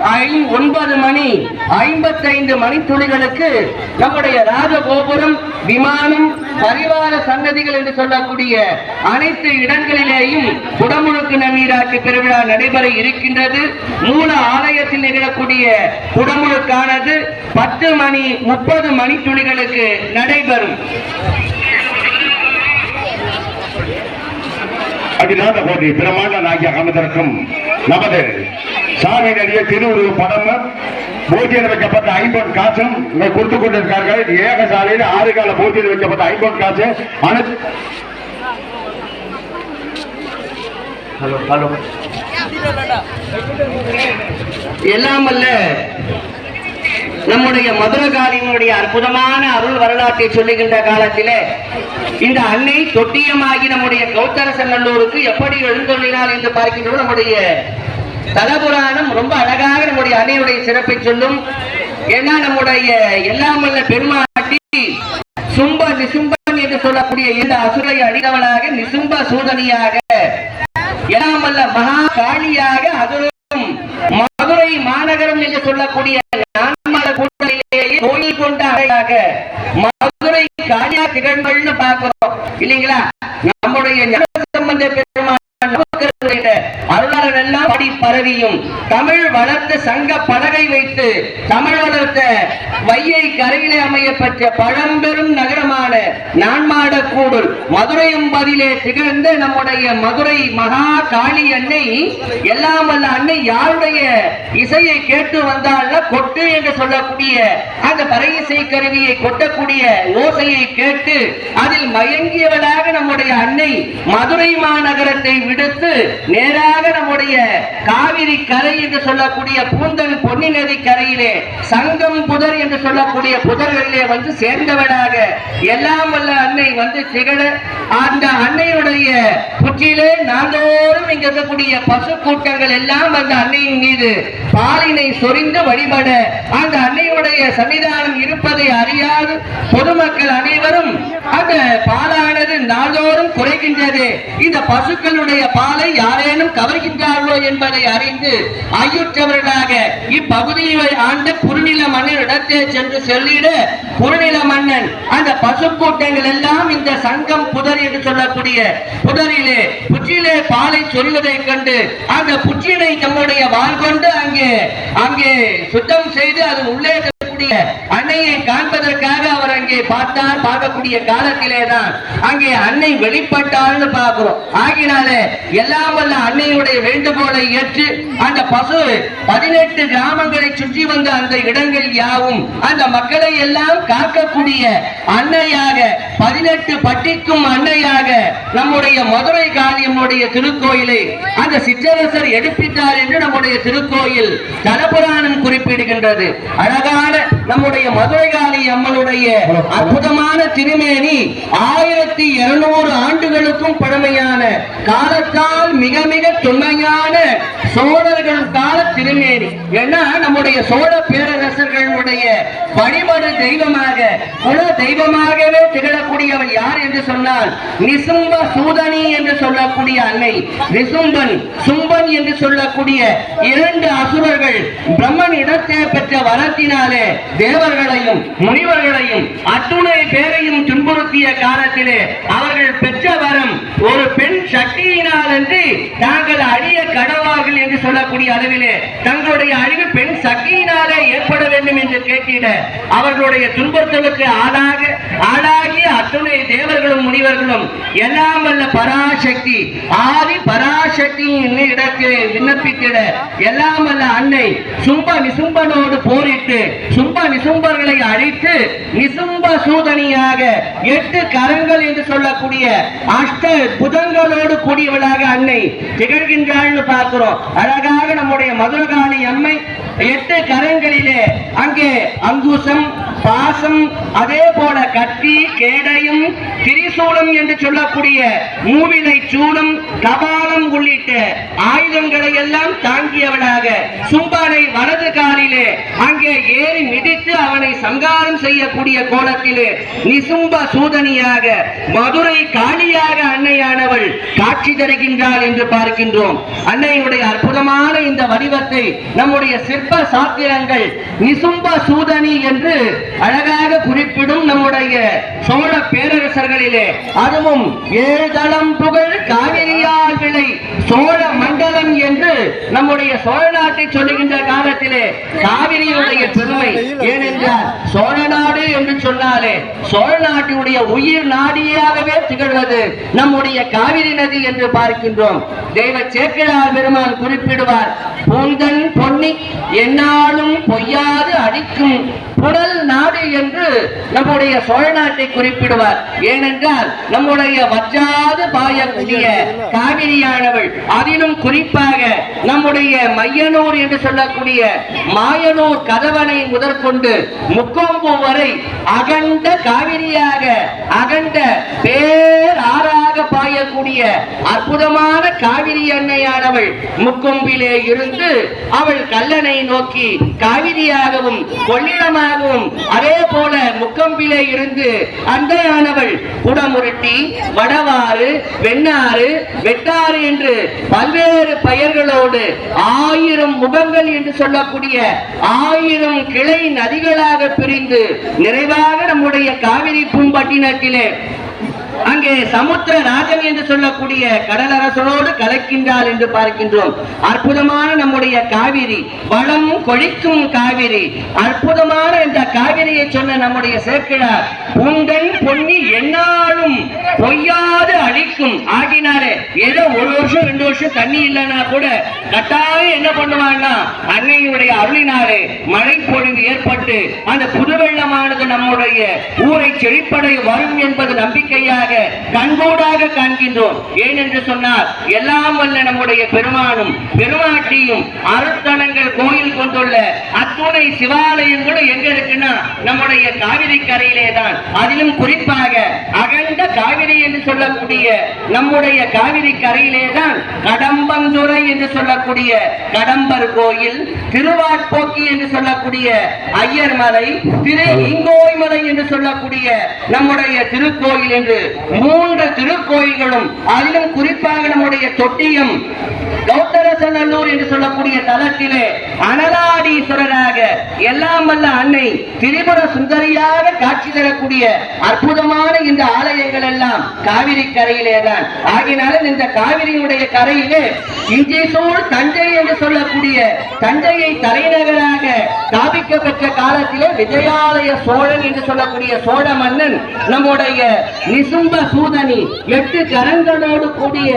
ஐ- ஒன்பது மணி ஐம்பத்தைந்து மணித்துளிகளுக்கு நம்முடைய ராஜகோபுரம் விமானம் பரிவார சன்னதிகள் என்று சொல்லக்கூடிய அனைத்து இடங்களிலேயும் குடமுழுக்கு நன்னீராட்சி பெருவிழா நடைபெற இருக்கின்றது. மூல ஆலயத்தில் நிகழக்கூடிய குடமுழுக்கானது பத்து மணி முப்பது மணித்துளிகளுக்கு நடைபெறும். அகிலாத கோடி பிரமாண்டனாகிய அமைந்திருக்கும் நமது சாமி நடிகை திருவுருவ படமும் பூஜையில் வைக்கப்பட்ட ஐம்பொன் காசும் கொடுத்து கொண்டிருக்கார்கள் ஏக சாலையில் ஆறு கால பூஜையில் வைக்கப்பட்ட ஐம்பொன் காசு. அனைத்து ஹலோ ஹலோ. எல்லாம் அல்ல. நம்முடைய மதுரகாளியினுடைய அற்புதமான அருள் வரலாற்றை சொல்லுகின்ற காலத்திலே இந்த அன்னை தொட்டியமாகி நம்முடைய கௌத்தரசநல்லூருக்கு எப்படி எழுந்தொள்ளினார் என்று பார்க்கின்றோம். நம்முடைய தலபுராணம் ரொம்ப அழகாக நம்முடைய அன்னையுடைய சிறப்பை சொல்லும். ஏன்னா நம்முடைய எல்லாம் உள்ள பெருமாட்டி சும்ப நிசும்பன் என்று சொல்லக்கூடிய இந்த அசுரை அடித்தவளாக நிசும்ப சூதனியாக எல்லாம் வல்ல மகா காளியாக அதுவும் மதுரை மாநகரம் என்று சொல்லக்கூடிய கோயில் மதுரை காளியா திகழ்கள்னு பாக்குறோம் இல்லைங்களா? நம்முடைய ஞான சம்பந்த பெருமாள் நமக்கு எல்லாம் படி பரவியும் தமிழ் வளர்த்த சங்க பலகை வைத்து தமிழ் வளர்த்த வையை கரையிலே அமைய பெற்ற பழம்பெரும் நகரமான நான்மாட கூடூர் மதுரையும் பதிலே திகழ்ந்த நம்முடைய மதுரை மகா காளி அன்னை எல்லாம் வல்ல அன்னை யாருடைய இசையை கேட்டு வந்தால் கொட்டு என்று சொல்லக்கூடிய அந்த பறை இசை கருவியை கொட்டக்கூடிய ஓசையை கேட்டு அதில் மயங்கியவளாக நம்முடைய அன்னை மதுரை மாநகரத்தை விடுத்து நேராக நம்முடைய காவிரி கரை என்று சொல்லக்கூடிய பூந்தன் பொன்னி நதி கரையிலே சங்கம் புதர் என்று சொல்லக்கூடிய புதர்களிலே வந்து சேர்ந்தவனாக எல்லாம் வல்ல அன்னை வந்து திகழ அந்த அன்னையுடைய புற்றிலே நாள்தோறும் இங்க இருக்கக்கூடிய பசு கூட்டங்கள் எல்லாம் அந்த அன்னையின் மீது பாலினை சொரிந்து வழிபட அந்த அன்னையுடைய சன்னிதானம் இருப்பதை அறியாது. பொதுமக்கள் அனைவரும் அந்த பாலானது நாள்தோறும் குறைகின்றது. இந்த பசுக்களுடைய பாலை யாரேனும் கவர்கின்றார்கள் என்பதை அறிந்து ஐயுற்றவர்களாக இப்பகுதியை ஆண்ட குறுநில மன்னன் இடத்தே சென்று சொல்லிட குறுநில மன்னன் அந்த பசுக்கூட்டங்கள் எல்லாம் இந்த சங்கம் புதர் என்று சொல்லக்கூடிய புதரிலே புற்றிலே பாலை சொல்வதை கண்டு அந்த புற்றினை தம்முடைய வாழ்கொண்டு அங்கே அங்கே சுத்தம் செய்து அது உள்ளே இருக்கக்கூடிய அன்னையை காண்பதற்காக அவர் அங்கே பார்த்தார் பார்க்கக்கூடிய காலத்திலே தான் அங்கே அன்னை வெளிப்பட்டார்னு பார்க்கிறோம். ஆகினாலே எல்லாம் வல்ல அன்னையுடைய வேண்டுகோளை ஏற்று அந்த பசு பதினெட்டு கிராமங்களை சுற்றி வந்த அந்த இடங்கள் யாவும் அந்த மக்களை எல்லாம் காக்கக்கூடிய அன்னையாக பதினெட்டு பட்டிக்கும் அன்னையாக நம்முடைய மதுரை காளியம்முடைய திருக்கோயிலை அந்த சிற்றரசர் எடுப்பித்தார் என்று நம்முடைய திருக்கோயில் தலபுராணம் குறிப்பிடுகின்றது. அழகான நம்முடைய மதுரை காளி அம்மனுடைய அற்புதமான திருமேனி ஆயிரத்தி இருநூறு ஆண்டுகளுக்கும் பழமையான காலத்தால் மிக மிக தொன்மையான சோழர்கள் கால திருமேனி ஏன்னா நம்முடைய சோழ பேரரசர்களுடைய வழிபாடு தெய்வமாக குல தெய்வமாகவே திகழக்கூடியவன் யார் என்று சொன்னால் நிசும்ப சூதனி என்று சொல்லக்கூடிய அன்னை நிசும்பன் சும்பன் என்று சொல்லக்கூடிய இரண்டு அசுரர்கள் பிரம்மன் இடத்தை பெற்ற வரத்தினாலே தேவர்களையும் முனிவர்களையும் அத்துணை பேரையும் துன்புறுத்திய காலத்திலே அவர்கள் பெற்ற வரம் ஒரு பெண் சக்தியினால் என்று நாங்கள் அடிய கடவுள் கடவார்கள் என்று சொல்லக்கூடிய அளவிலே தங்களுடைய அழிவு பெண் சக்தியினாலே ஏற்பட வேண்டும் என்று கேட்டிட அவர்களுடைய துன்புறுத்தலுக்கு ஆளாக ஆளாகிய அத்துணை தேவர்களும் முனிவர்களும் எல்லாம் வல்ல பராசக்தி ஆதி பராசக்தியின் இடத்திலே விண்ணப்பித்திட எல்லாம் வல்ல அன்னை சும்ப நிசும்பனோடு போரிட்டு சும்ப நிசும்பர்களை அழித்து நிசும்ப சூதனியாக எட்டு கரங்கள் என்று சொல்லக்கூடிய அஷ்ட புதங்களோடு கூடியவளாக அன்னை திகழ்கின்றாள்னு பார்க்கிறோம். அழகாக நம்முடைய மதுரகாளி அம்மை எட்டு கரங்களிலே அங்கே அங்குசம் பாசம் அதே போல கத்தி கேடையும் திரிசூலம் என்று சொல்லக்கூடிய மூவிலை சூடம் கபாலம் உள்ளிட்ட ஆயுதங்களை எல்லாம் தாங்கியவளாக சும்பானை வலது காலிலே அங்கே ஏறி மிதித்து அவனை சங்காரம் செய்யக்கூடிய கோலத்திலே நிசும்ப சூதனியாக மதுரை காளியாக அன்னையானவள் காட்சி தருகின்றாள் என்று பார்க்கின்றோம். அன்னையுடைய அற்புதமான இந்த வடிவத்தை நம்முடைய சிற்ப சாத்திரங்கள் நிசும்ப சூதனி என்று அழகாக குறிப்பிடும் நம்முடைய சோழ பேரரசர்களிலே அதுவும் ஏழ்தளம் புகழ் காவிரியால் விளை சோழ மண்டலம் என்று நம்முடைய சோழ நாட்டை சொல்லுகின்ற காலத்திலே காவிரியுடைய பெருமை. ஏனென்றால் சோழ நாடு என்று சொன்னாலே சோழ நாட்டினுடைய உயிர் நாடியாகவே திகழ்வது நம்முடைய காவிரி நதி என்று பார்க்கின்றோம். தெய்வ சேக்கிழார் பெருமான் குறிப்பிடுவார் பூந்தன் பொன்னி என்னாலும் பொய்யாது அடிக்கும் புடல் நாடு என்று நம்முடைய சோழ நாட்டை குறிப்பிடுவார். ஏனென்றால் நம்முடைய வற்றாது பாயக்கூடிய காவிரியானவள் அதிலும் குறிப்பாக நம்முடைய மையனூர் என்று சொல்லக்கூடிய மாயனூர் கதவனை முதற்கொண்டு முக்கொம்பு வரை அகண்ட காவிரியாக அகண்ட பேர் ஆறாக பாயக்கூடிய அற்புதமான காவிரி அன்னையானவள் முக்கொம்பிலே இருந்து அவள் கல்லனை நோக்கி காவிரியாகவும் கொள்ளிடமாகவும் அதே போல முக்கம்பிலே இருந்து அந்தையானவள் குடமுருட்டி வடவாறு வெண்ணாறு வெட்டாறு என்று பல்வேறு பெயர்களோடு ஆயிரம் முகங்கள் என்று சொல்லக்கூடிய ஆயிரம் கிளை நதிகளாக பிரிந்து நிறைவாக நம்முடைய காவிரி பூம்பட்டினத்திலே அங்கே சமுத்திர ராஜன் என்று சொல்லக்கூடிய கடலரசனோடு கலக்கின்றார் என்று பார்க்கின்றோம். அற்புதமான நம்முடைய காவிரி வளம் கொழிக்கும் காவிரி. அற்புதமான இந்த காவிரியை சொன்ன நம்முடைய சேக்கிழார் உங்கள் பொன்னி என்னாலும் பொய்யாது அழிக்கும். ஆகினாரே ஏதோ ஒரு வருஷம் வருஷம் தண்ணி இல்லைன்னா கூட கட்டாயம் என்ன பண்ணுவாங்கன்னா அன்னையுடைய அருளினாலே மழை பொழிவு ஏற்பட்டு அந்த புதுவெள்ளமானது நம்முடைய ஊரை செழிப்படை வரும் என்பது நம்பிக்கையாக கண்கூடாக காண்கின்றோம். ஏனென்று சொன்னால் எல்லாம் வல்ல நம்முடைய பெருமானும் பெருமாட்டியும் அருட்தலங்கள் கோயில் கொண்டுள்ள அத்துணை சிவாலயங்களும் எங்க இருக்குன்னா நம்முடைய காவிரி கரையிலே தான். அதிலும் குறிப்பாக அகண்ட காவிரி என்று சொல்லக்கூடிய நம்முடைய காவிரி கரையிலே தான் கடம்பந்துறை என்று சொல்லக்கூடிய கடம்பர் கோயில் திருவாட்போக்கி என்று சொல்லக்கூடிய ஐயர் மலை திரு இங்கோய் மலை என்று சொல்லக்கூடிய நம்முடைய திருக்கோயில் என்று மூன்று திருக்கோயில்களும் அதிலும் குறிப்பாக நம்முடைய தொட்டியம் திருநல்லூர் என்று சொல்லக்கூடிய தலத்திலே அனலாடீஸ்வரராக எல்லாம் வல்ல அன்னை திரிபுர சுந்தரியாக காட்சி தரக்கூடிய அற்புதமான இந்த ஆலயங்கள் எல்லாம் காவிரி கரையிலே தான். ஆகினாலும் இந்த காவிரியுடைய கரையிலே இஞ்சேசூர் தஞ்சை என்று சொல்லக்கூடிய தஞ்சையை தலைநகராக ஸ்தாபிக்கப்பட்ட காலத்திலே விஜயாலய சோழன் என்று சொல்லக்கூடிய சோழ மன்னன் நம்முடைய நிசும்ப சூதனி எட்டு கரங்களோடு கூடிய